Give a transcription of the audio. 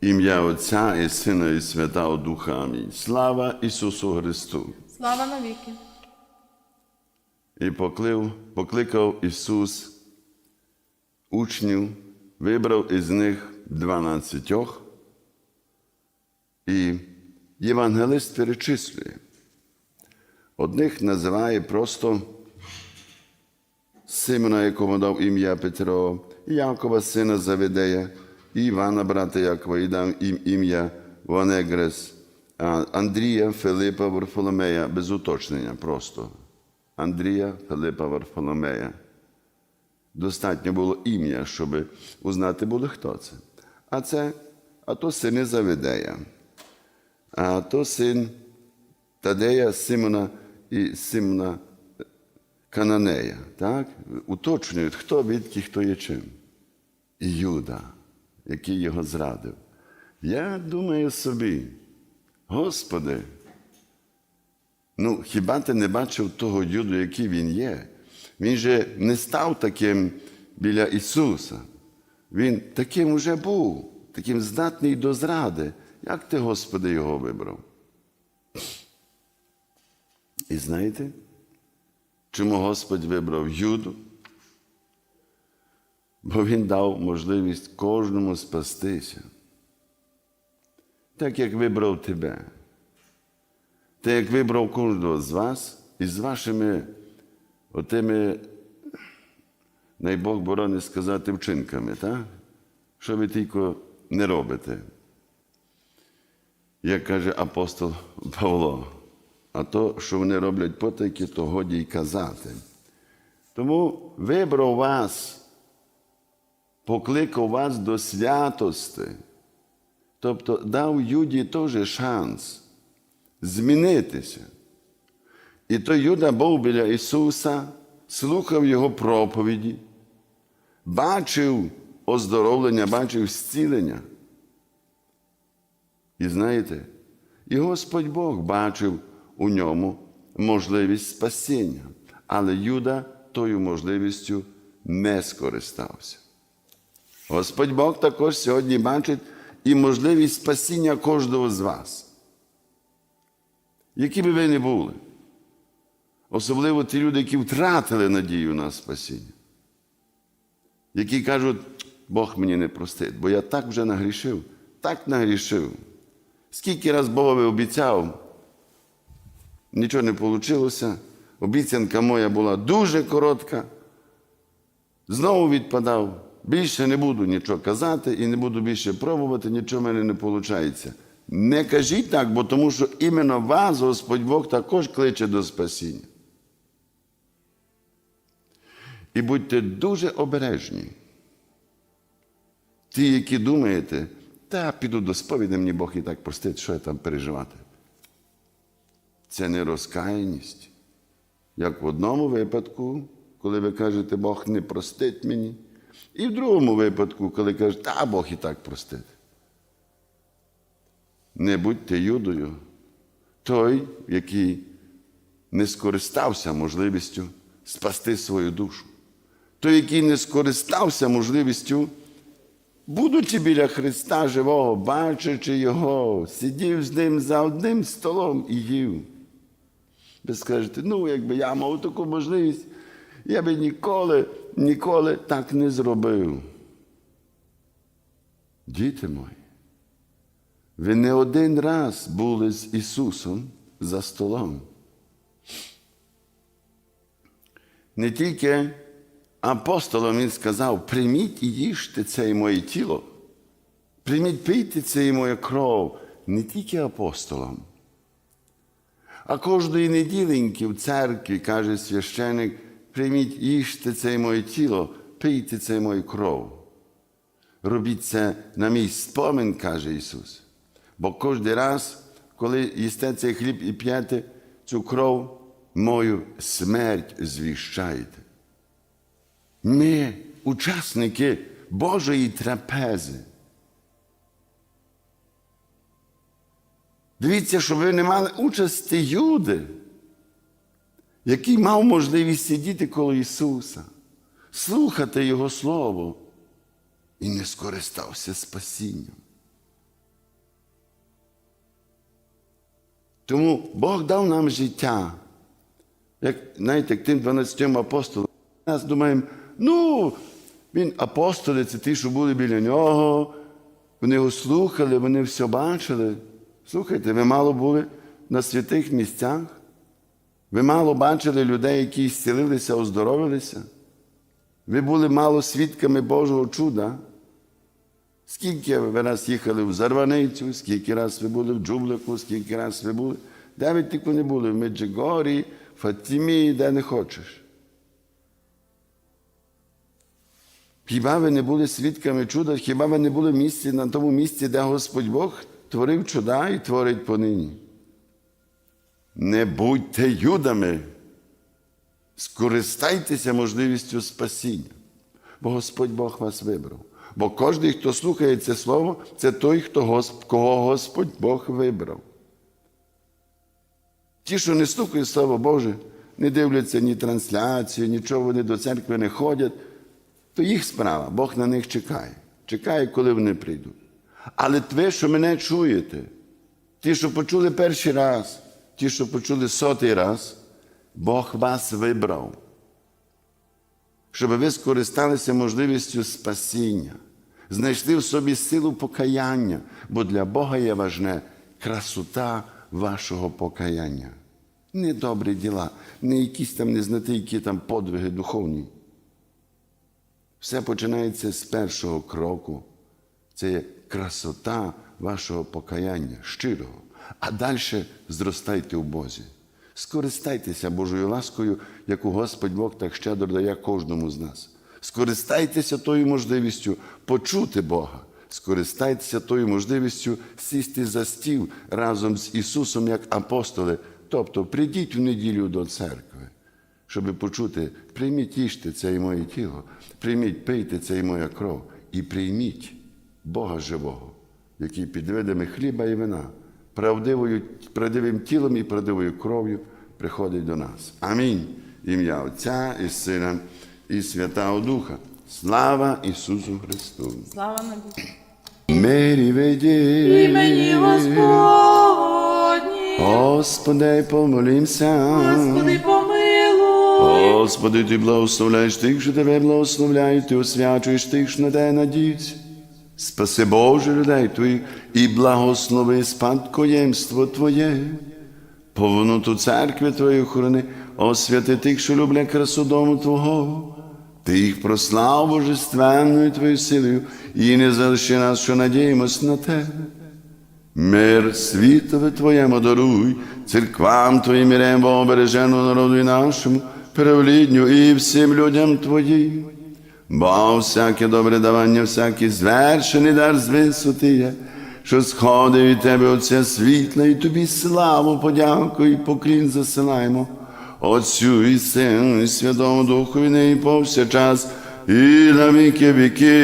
Ім'я Отця і Сина, і Святого Духа. Амінь. Слава Ісусу Христу! Слава навіки. І поклив, покликав Ісус учнів, вибрав із них дванадцятьох, і євангелист перечислює. Одних називає просто Симона, якому дав ім'я Петро, Якова, сина Заведея, і Івана, брата Якова, і дав їм ім'я Вонегрес, а Андрія, Филипа, Варфоломея, без уточнення просто. Андрія, Филипа, Варфоломея. Достатньо було ім'я, щоб узнати було, хто це. А це, а то сини Заведея, а то син Тадея, Симона і Симона Кананея. Так? Уточнюють, хто відки, хто є чим. І Юда, який його зрадив. Я думаю собі, Господи, ну хіба ти не бачив того Юду, який він є? Він же не став таким біля Ісуса. Він таким уже був, таким здатний до зради. Як ти, Господи, його вибрав? І знаєте, чому Господь вибрав Юду? Бо Він дав можливість кожному спастися. Так як вибрав тебе. Так як вибрав кожного з вас із вашими отими, най Бог борони сказати, вчинками, так? що ви тільки не робите. Як каже апостол Павло, а то, що вони роблять потайки, то годі й казати. Тому вибрав вас, покликав вас до святости, тобто дав Юді теж шанс змінитися. І той Юда був біля Ісуса, слухав Його проповіді, бачив оздоровлення, бачив зцілення. І знаєте, і Господь Бог бачив у ньому можливість спасіння, але Юда тою можливістю не скористався. Господь Бог також сьогодні бачить і можливість спасіння кожного з вас. Які би ви не були, особливо ті люди, які втратили надію на спасіння, які кажуть, Бог мені не простить, бо я так вже нагрішив, так нагрішив. Скільки раз Богові обіцяв, нічого не вийшло. Обіцянка моя була дуже коротка. Знову відпадав. Більше не буду нічого казати і не буду більше пробувати, нічого в мене не виходить. Не кажіть так, бо тому що іменно вас Господь Бог також кличе до спасіння. І будьте дуже обережні. Ті, які думаєте, та піду до сповіді, мені Бог і так простить, що я там переживати. Це не розкаяність. Як в одному випадку, коли ви кажете, Бог не простить мені, і в другому випадку, коли кажете, та Бог і так простить. Не будьте юдою, той, який не скористався можливістю спасти свою душу, той, який не скористався можливістю, будучи біля Христа живого, бачачи Його, сидів з ним за одним столом і їв. Ви скажете, ну, якби я мав таку можливість, я би ніколи, ніколи так не зробив. Діти мої, ви не один раз були з Ісусом за столом. Не тільки апостолам Він сказав, прийміть і їжте це моє тіло, прийміть пийте це і моя кров, не тільки апостолам. А кожної неділеньки в церкві каже священик, прийміть їжте це моє тіло, пийте це мою кров. Робіть це на мій спомин, каже Ісус. Бо кожен раз, коли їсте цей хліб і п'єте цю кров, мою смерть звіщаєте. Ми учасники Божої трапези. Дивіться, щоб ви не мали участі Юди, який мав можливість сидіти коло Ісуса, слухати Його Слово і не скористався спасінням. Тому Бог дав нам життя, як знаєте, тим 12 апостолам. Нас думаємо, ну, він апостоли, це ті, що були біля нього, вони його слухали, вони все бачили. Слухайте, ви мало були на святих місцях. Ви мало бачили людей, які зцілилися, оздоровилися? Ви були мало свідками Божого чуда? Скільки ви раз їхали в Зарваницю, скільки раз ви були в Джублику, скільки раз ви були? Де ви тільки не були? В Меджигорі, Фатімі, де не хочеш. Хіба ви не були свідками чуда? Хіба ви не були місці, на тому місці, де Господь Бог творив чуда і творить понині? Не будьте юдами. Скористайтеся можливістю спасіння, бо Господь Бог вас вибрав. Бо кожен, хто слухає це слово, це той, хто кого Господь Бог вибрав. Ті, що не слухають Слово Боже, не дивляться ні трансляцію, нічого вони до церкви не ходять, то їх справа, Бог на них чекає. Чекає, коли вони прийдуть. Але ви, що мене чуєте, ті, що почули перший раз, ті, що почули сотий раз, Бог вас вибрав, щоб ви скористалися можливістю спасіння, знайшли в собі силу покаяння, бо для Бога є важне красота вашого покаяння. Не добрі діла, не якісь там не знати, які там подвиги духовні. Все починається з першого кроку. Це є красота вашого покаяння, щирого. А далі зростайте у Бозі. Скористайтеся Божою ласкою, яку Господь Бог так щедро дає кожному з нас. Скористайтеся тою можливістю почути Бога. Скористайтеся тою можливістю сісти за стіл разом з Ісусом як апостоли. Тобто прийдіть в неділю до церкви, щоб почути, прийміть їжте це і моє тіло, прийміть, пийте це і моя кров, і прийміть Бога живого, який під видами хліба і вина, правдивою, правдивим тілом і правдивою кров'ю приходить до нас. Амінь. Ім'я Отця і Сина, і Святого Духа. Слава Ісусу Христу! Слава навіки. Мирі веді, Імені Господні, Господи, помолімся. Господи, помилуй. Господи, ти благословляєш тих, що тебе благословляють, ти освячуєш тих, що на тебе надіються. Спаси Боже людей Твоїх і благослови спадкоємство Твоє. Повноту церкви Твоєї охорони, освяти тих, що люблять красу дому Твого. Ти їх прослав божественною Твоєю силою і не залиши нас, що надіємось на Тебе. Мир світове Твоєму даруй, церквам Твоїм мирем обережену народу і нашому, перевлідню і всім людям Твоїм. Бо всяке добре давання, всякий звершений дар з висоти що сходить від Тебе Отця світла, і Тобі славу, подяку і поклін засилаємо. Отцю і Сину, і Святому Духу, і нині повсякчас, і на віки віки.